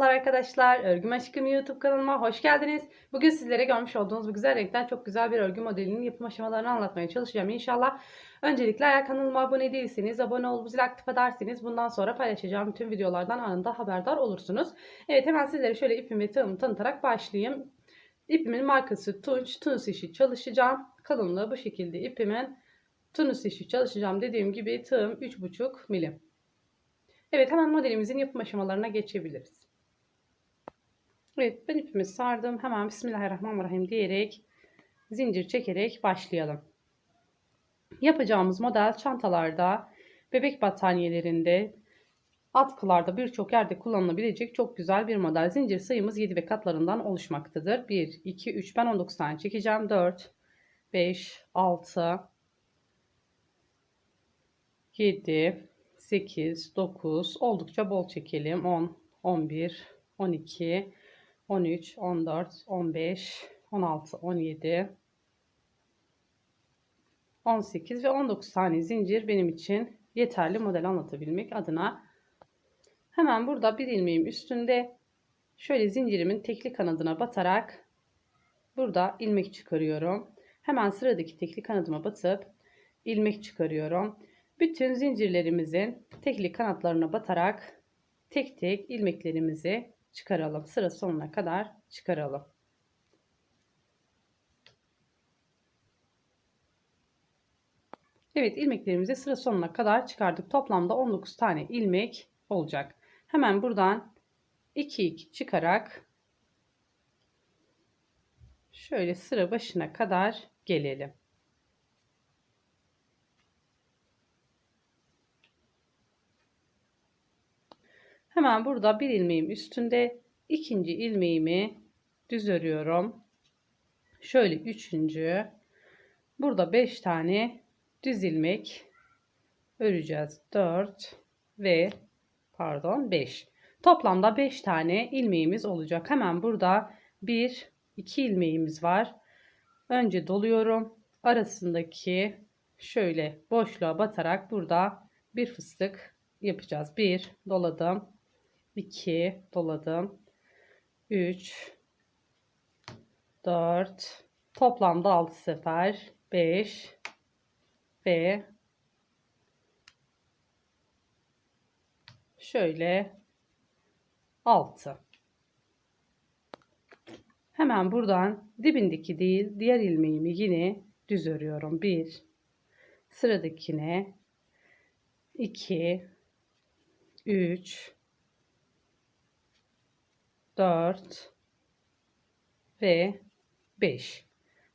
Merhabalar arkadaşlar. Örgüm Aşkım YouTube kanalıma hoş geldiniz. Bugün sizlere görmüş olduğunuz bu güzel renkten çok güzel bir örgü modelinin yapım aşamalarını anlatmaya çalışacağım inşallah. Öncelikle eğer kanalıma abone değilseniz abone olup zil aktif ederseniz bundan sonra paylaşacağım bütün videolardan anında haberdar olursunuz. Evet hemen sizlere şöyle ipimi tığımı tanıtarak başlayayım. İpimin markası Tunç. Tunus işi çalışacağım. Kalınlığı bu şekilde ipimin Tunus işi çalışacağım. Dediğim gibi tığım 3,5 milim. Evet hemen modelimizin yapım aşamalarına geçebiliriz. Evet ben ipimi sardım. Hemen Bismillahirrahmanirrahim diyerek zincir çekerek başlayalım. Yapacağımız model çantalarda, bebek battaniyelerinde, atkılarda birçok yerde kullanılabilecek çok güzel bir model. Zincir sayımız 7 ve katlarından oluşmaktadır. 1, 2, 3 ben 19 tane çekeceğim. 4, 5, 6, 7, 8, 9 oldukça bol çekelim. 10, 11, 12, 13, 14, 15, 16, 17, 18 ve 19 tane zincir benim için yeterli model anlatabilmek adına. Hemen burada bir ilmeğim üstünde şöyle zincirimin tekli kanadına batarak burada ilmek çıkarıyorum. Hemen sıradaki tekli kanadıma batıp ilmek çıkarıyorum. Bütün zincirlerimizin tekli kanatlarına batarak tek tek ilmeklerimizi çıkaralım. Sıra sonuna kadar çıkaralım. Evet ilmeklerimizi sıra sonuna kadar çıkardık. Toplamda 19 tane ilmek olacak. Hemen buradan 2 2 çıkarak şöyle sıra başına kadar gelelim. Hemen burada bir ilmeğim üstünde ikinci ilmeğimi düz örüyorum. Şöyle üçüncü. Burada beş tane düz ilmek öreceğiz. Dört ve pardon beş. Toplamda beş tane ilmeğimiz olacak. Hemen burada bir iki ilmeğimiz var. Önce doluyorum. Arasındaki şöyle boşluğa batarak burada bir fıstık yapacağız. Bir doladım. 2 doladım. 3 4 toplamda 6 sefer. 5 ve şöyle 6 hemen buradan dibindeki değil diğer ilmeğimi yine düz örüyorum. 1 sıradakine 2 3 4 ve 5.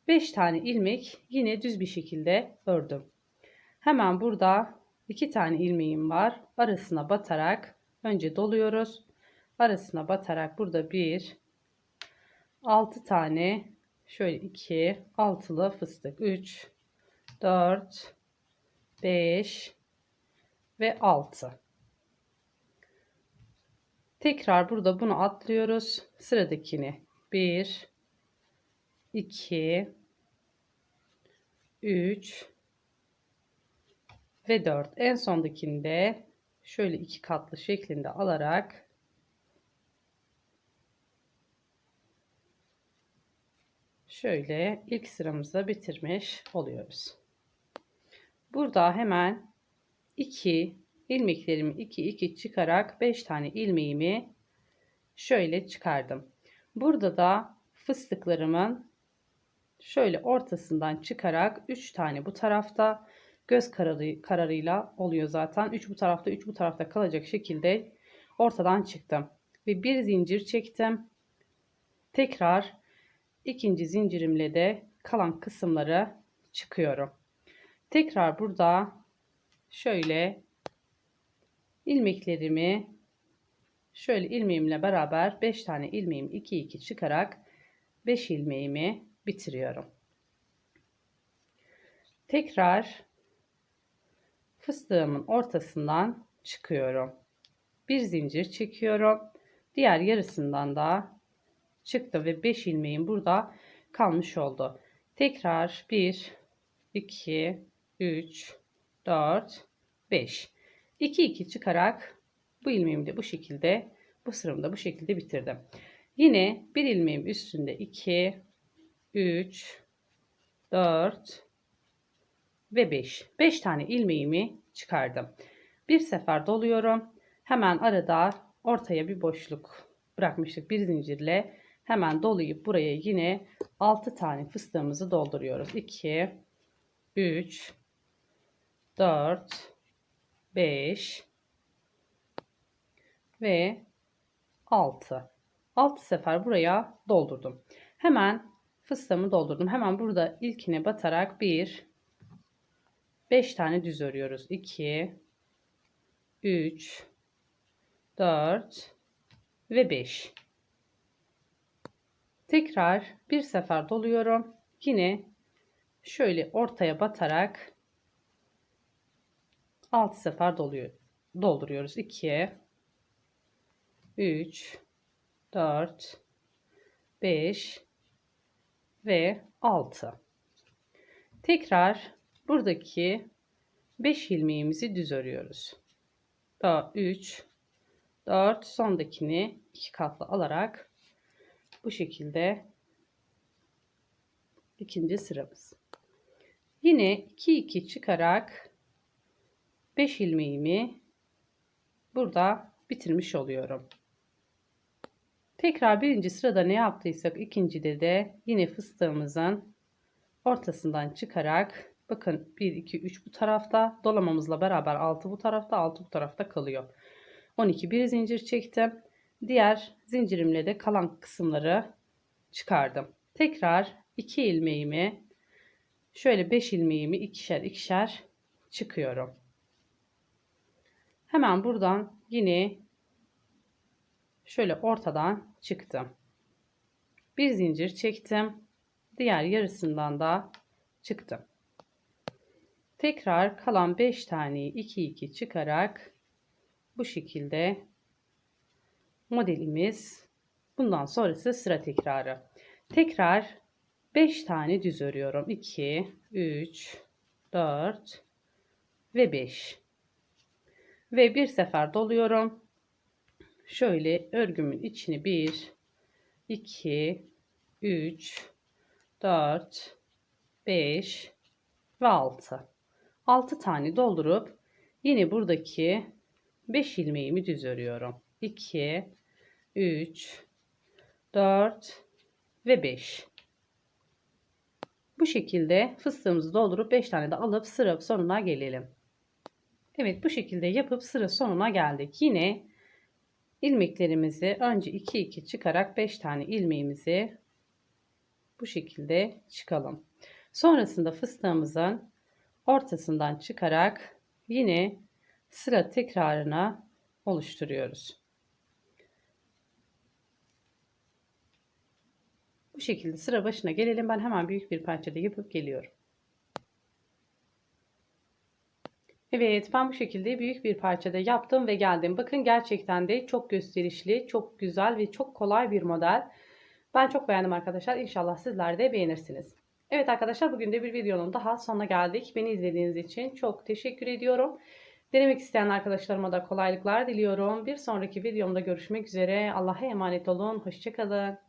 5 tane ilmek yine düz bir şekilde ördüm. Hemen burada 2 tane ilmeğim var. Arasına batarak önce doluyoruz. Arasına batarak burada 1 6 tane şöyle 2 altılı fıstık 3 4 5 ve 6 Tekrar burada bunu atlıyoruz. Sıradakini 1 2 3 ve 4. En sondakinde şöyle iki katlı şeklinde alarak şöyle ilk sıramızda bitirmiş oluyoruz. Burada hemen 2 ilmeklerimi 2 2 çıkarak 5 tane ilmeğimi şöyle çıkardım. Burada da fıstıklarımın şöyle ortasından çıkarak 3 tane bu tarafta göz kararı, kararıyla oluyor zaten. 3 bu tarafta 3 bu tarafta kalacak şekilde ortadan çıktım. Ve bir zincir çektim. Tekrar ikinci zincirimle de kalan kısımları çıkıyorum. Tekrar burada şöyle ilmeklerimi şöyle ilmeğimle beraber 5 tane ilmeğimi 2 2 çıkarak 5 ilmeğimi bitiriyorum. Tekrar fıstığımın ortasından çıkıyorum. Bir zincir çekiyorum. Diğer yarısından da çıktı ve 5 ilmeğim burada kalmış oldu. Tekrar 1 2 3 4 5 2 2 çıkarak bu ilmeğimi de bu şekilde Bu sıramı da bu şekilde bitirdim. Yine bir ilmeğim üstünde 2, 3, 4 ve 5. 5 tane ilmeğimi çıkardım. Bir sefer doluyorum. Hemen arada ortaya bir boşluk bırakmıştık bir zincirle. Hemen dolayıp buraya yine 6 tane fıstığımızı dolduruyoruz. 2, 3, 4, 5 ve 6. 6 sefer buraya doldurdum. Hemen fıstığımı doldurdum. Hemen burada ilkine batarak 1 5 tane düz örüyoruz. 2 3 4 ve 5. Tekrar bir sefer doluyorum. Yine şöyle ortaya batarak 6 sefer doluyor, dolduruyoruz. 2 3 4 5 ve 6. Tekrar buradaki 5 ilmeğimizi düz örüyoruz. Daha 3 4 sondakini iki katlı alarak bu şekilde ikinci sıramız. Yine 2 2 çıkarak 5 ilmeğimi burada bitirmiş oluyorum. Tekrar birinci sırada ne yaptıysak ikincide de yine fıstığımızın ortasından çıkarak bakın 1 2 3 bu tarafta dolamamızla beraber 6 bu tarafta 6 bu tarafta kalıyor. 12 bir zincir çektim. Diğer zincirimle de kalan kısımları çıkardım. Tekrar 2 ilmeğimi şöyle 5 ilmeğimi ikişer ikişer çıkıyorum. Hemen buradan yine şöyle ortadan çıktım. Bir zincir çektim. Diğer yarısından da çıktım. Tekrar kalan 5 taneyi 2 2 çıkarak bu şekilde modelimiz bundan sonrası sıra tekrarı. Tekrar 5 tane düz örüyorum. 2 3 4 ve 5 ve bir sefer doluyorum. Şöyle örgümün içini 1 2 3 4 5 ve 6 6 tane doldurup yine buradaki 5 ilmeğimi düz örüyorum. 2 3 4 ve 5 bu şekilde fıstığımızı doldurup 5 tane de alıp sıra sonuna gelelim Evet bu şekilde yapıp sıra sonuna geldik yine ilmeklerimizi önce 2 2 çıkarak 5 tane ilmeğimizi bu şekilde çıkalım. Sonrasında fıstığımızın ortasından çıkarak yine sıra tekrarına oluşturuyoruz. Bu şekilde sıra başına gelelim. Ben hemen büyük bir parçada yapıp geliyorum. Evet ben bu şekilde büyük bir parçada yaptım ve geldim. Bakın gerçekten de çok gösterişli, çok güzel ve çok kolay bir model. Ben çok beğendim arkadaşlar. İnşallah sizler de beğenirsiniz. Evet arkadaşlar bugün de bir videonun daha sonuna geldik. Beni izlediğiniz için çok teşekkür ediyorum. Denemek isteyen arkadaşlarıma da kolaylıklar diliyorum. Bir sonraki videomda görüşmek üzere. Allah'a emanet olun. Hoşçakalın.